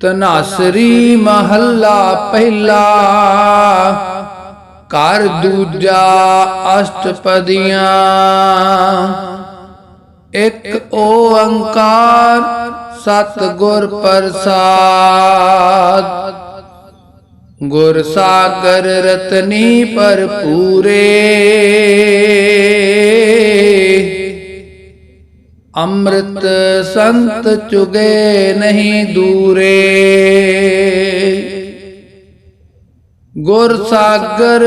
ਤਨਾਸਰੀ ਮਹੱਲਾ ਪਹਿਲਾ। ਕਰ ਦੂਜਾ ਅਸ਼ਟਪਦੀਆਂ। ਇੱਕ ਓੰਕਾਰ ਸਤ ਗੁਰ ਪ੍ਰਸਾਦ। ਗੁਰ ਸਾਗਰ ਰਤਨੀ ਭਰਪੂਰੇ। ਅੰਮ੍ਰਿਤ ਸੰਤ ਚੁਗੇ ਨਹੀਂ ਦੂਰੇ। ਗੁਰ ਸਾਗਰ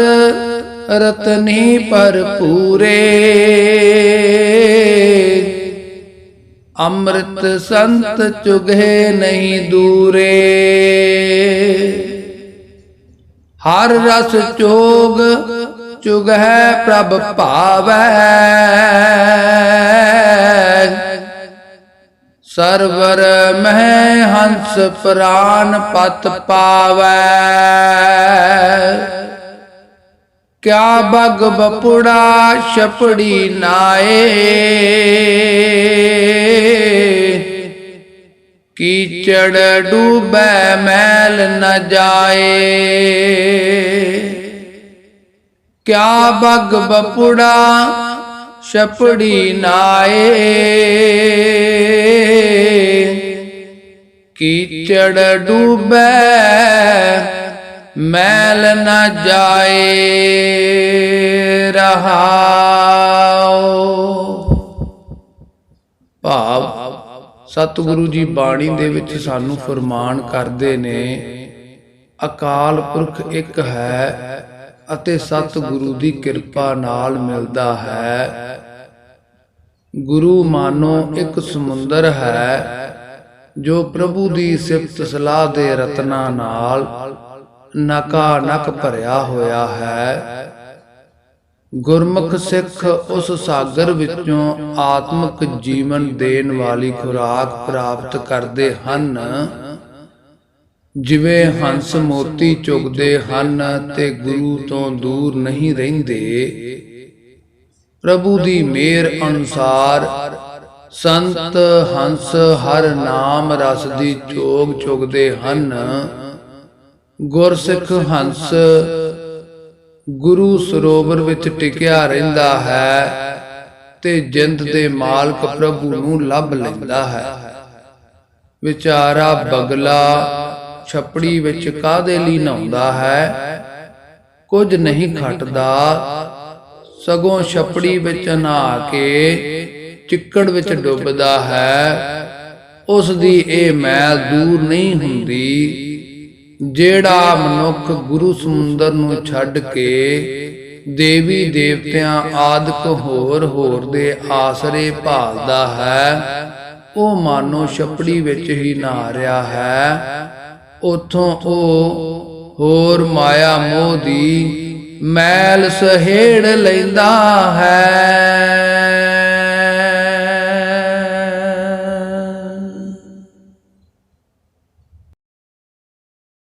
ਰਤਨੀ ਭਰਪੂਰੇ। ਅੰਮ੍ਰਿਤ ਸੰਤ ਚੁਗੇ ਨਹੀਂ ਦੂਰੇ। ਹਰ ਰਸ ਚੋਗ ਚੁਗਹਿ ਪ੍ਰਭ ਭਾਵੈ। ਸਰਵਰ ਮਹਿ ਹੰਸ ਪ੍ਰਾਨ ਪਤ ਪਾਵੈ। ਕਿਆ ਬਗ ਬਪੁੜਾ ਛਪੜੀ ਨਾਏ। ਕੀਚੜ ਡੂਬੈ ਮੈਲ ਨ ਜਾਏ। ਕਿਆ ਬਗ ਬਪੁੜਾ ਛਪੜੀ ਨਾਏ। ਕੀਚੜ ਡੁਬੈ? ਮੈਲ ਨ ਜਾਏ ਰਹਾਉ। ਭਾਵ ਸਤਿਗੁਰੂ ਜੀ ਬਾਣੀ ਦੇ ਵਿੱਚ ਸਾਨੂੰ ਫਰਮਾਨ ਕਰਦੇ ਨੇ, ਅਕਾਲ ਪੁਰਖ ਇੱਕ ਹੈ ਅਤੇ ਸਤਿਗੁਰੂ ਦੀ ਕਿਰਪਾ ਨਾਲ ਮਿਲਦਾ ਹੈ। ਗੁਰੂ ਮਾਨੋ ਇੱਕ ਸਮੁੰਦਰ ਹੈ ਜੋ ਪ੍ਰਭੂ ਦੀ ਸਿਫਤ ਸਲਾਹ ਦੇ ਰਤਨਾ ਨਾਲ ਨਕਾ ਨਕ ਭਰਿਆ ਹੋਇਆ ਹੈ। ਗੁਰਮੁਖ ਸਿੱਖ ਉਸ ਸਾਗਰ ਵਿੱਚੋਂ ਆਤਮਿਕ ਜੀਵਨ ਦੇਣ ਵਾਲੀ ਖੁਰਾਕ ਪ੍ਰਾਪਤ ਕਰਦੇ ਹਨ, ਜਿਵੇਂ ਹੰਸ ਮੋਤੀ ਚੁਗਦੇ ਹਨ ਤੇ ਗੁਰੂ ਤੋਂ ਦੂਰ ਨਹੀਂ ਰਹਿੰਦੇ। ਪ੍ਰਭੂ ਦੀ ਮਿਹਰ ਅਨੁਸਾਰ ਸੰਤ ਹੰਸ ਹਰ ਨਾਮ ਰਸ ਦੀ ਚੋਗ ਚੁਗਦੇ ਹਨ। ਗੁਰਸਿੱਖ ਹੰਸ ਗੁਰੂ ਸਰੋਵਰ ਵਿੱਚ ਟਿਕਿਆ ਰਹਿੰਦਾ ਹੈ ਤੇ ਜਿੰਦ ਦੇ ਮਾਲਕ ਪ੍ਰਭੂ ਨੂੰ ਲੱਭ ਲੈਂਦਾ ਹੈ। ਵਿਚਾਰਾ ਬਗਲਾ ਛਪੜੀ ਵਿੱਚ ਕਾਦੇ ਲਈ ਨਹਾਉਂਦਾ ਹੈ? ਕੁਝ ਨਹੀਂ ਖਟਦਾ। ਸਗੋਂ ਛਪੜੀ ਵਿੱਚ ਨਹਾ ਕੇ ਚਿੱਕੜ ਵਿੱਚ ਡੁੱਬਦਾ ਹੈ ਉਸ ਦੀ ਇਹ ਮੈਲ ਦੂਰ ਨਹੀਂ ਹੁੰਦੀ। ਜਿਹੜਾ ਮਨੁੱਖ ਗੁਰੂ ਸਮੁੰਦਰ ਨੂੰ ਛੱਡ ਕੇ ਦੇਵੀ ਦੇਵਤਿਆਂ ਆਦਿਕ ਹੋਰ ਹੋਰ ਦੇ ਆਸਰੇ ਭਾਲਦਾ ਹੈ। ਉਹ ਮਾਨੋ ਛਪੜੀ ਵਿੱਚ ਹੀ ਨਹਾ ਰਿਹਾ ਹੈ। ਉਥੋਂ ਉਹ ਹੋਰ ਮਾਇਆ ਮੋਹ ਦੀ ਮੈਲ ਸਹੇੜ ਲੈਂਦਾ ਹੈ।